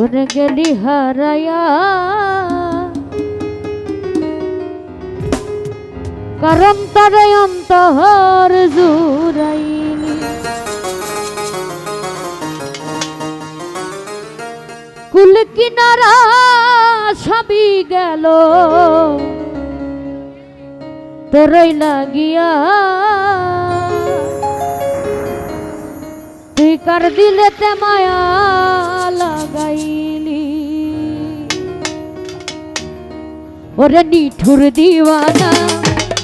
ওরে গেলি হারায়া। কারণ তারে অন্তহর জুরাইনি কুল কিনারা সবই গেল। তোরই লাগিয়া কার দিলেতে মায়া লাগাইলি। ওরে নিঠুর দিওয়ানা,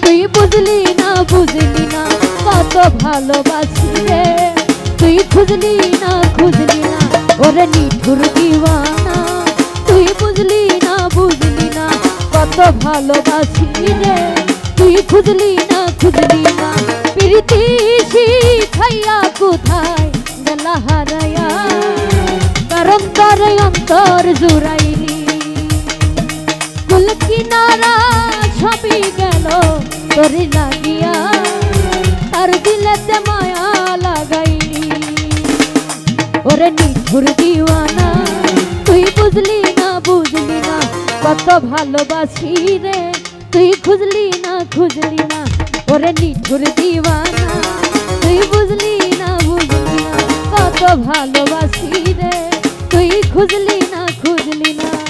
তুই বুঝলি না বুঝলি না কত ভালোবাসি রে। তুই খুঁজলি না খুঁজলি না, ওরে নিঠুর দিওয়ানা, তুই বুঝলি না বুঝলি না কত ভালোবাসি রে। তুই খুঁজলি না খুঁজলি না, প্রীতি অন্তর জুড়াইলি কুল কিনারা সবই গেল, তোরে লাগিয়া আর দিলেতে মায়া লাগাইলি ওরে নিঠুর দিওয়ানা, তুই বুঝলি না বুঝলি না, কত ভালোবাসি রে। তুই খুঁজলি না খুঁজলি না, ওরে নিঠুর দিওয়ানা, তুই বুঝলি না বুঝলি না, কত ভালোবাসি রে। তুই খুঁজলি না খুঁজলি না।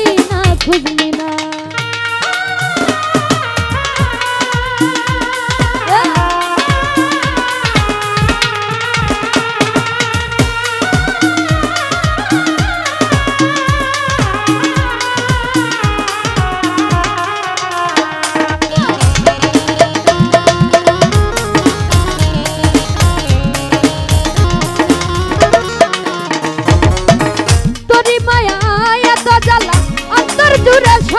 খুঁজলি না খুঁজলি না। তোরি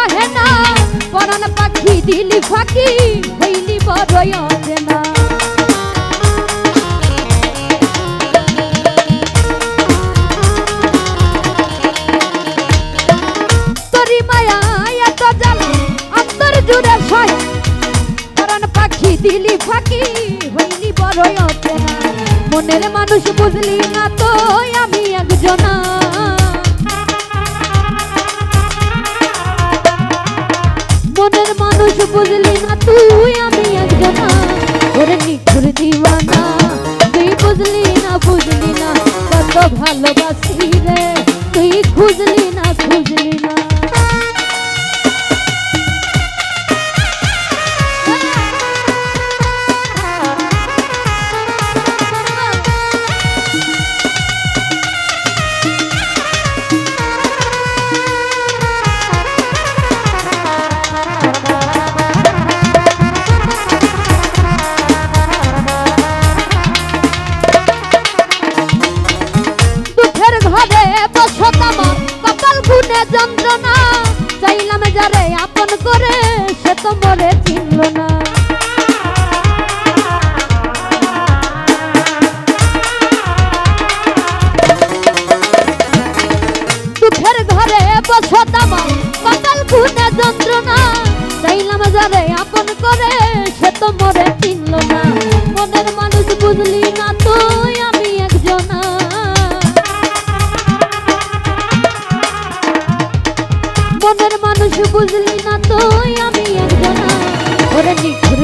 দূরে সহে না, পরাণ পাখি দিলি ফাঁকি, হইলি বড় পরাণ দিলি ফাঁকি, হইলি বড় মনের মানুষ বুঝলি না তো কত তো মরে চিনল না। মনের মানুষ বুঝলি না তুই, আমি একজনা মনের মানুষ বুঝলি না তুই, আমি ওরে নিখুর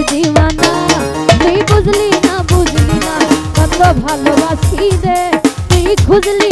তুই বুঝলি না বুঝলি না। কত ভালোবাসি রে, তুই খুঁজলি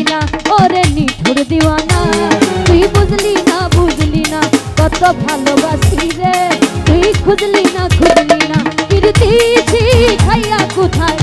কত ভালোবাসি রে? তুই খুঁজলি না খুঁজলি না। কীর্তি খাইয়া কোথায়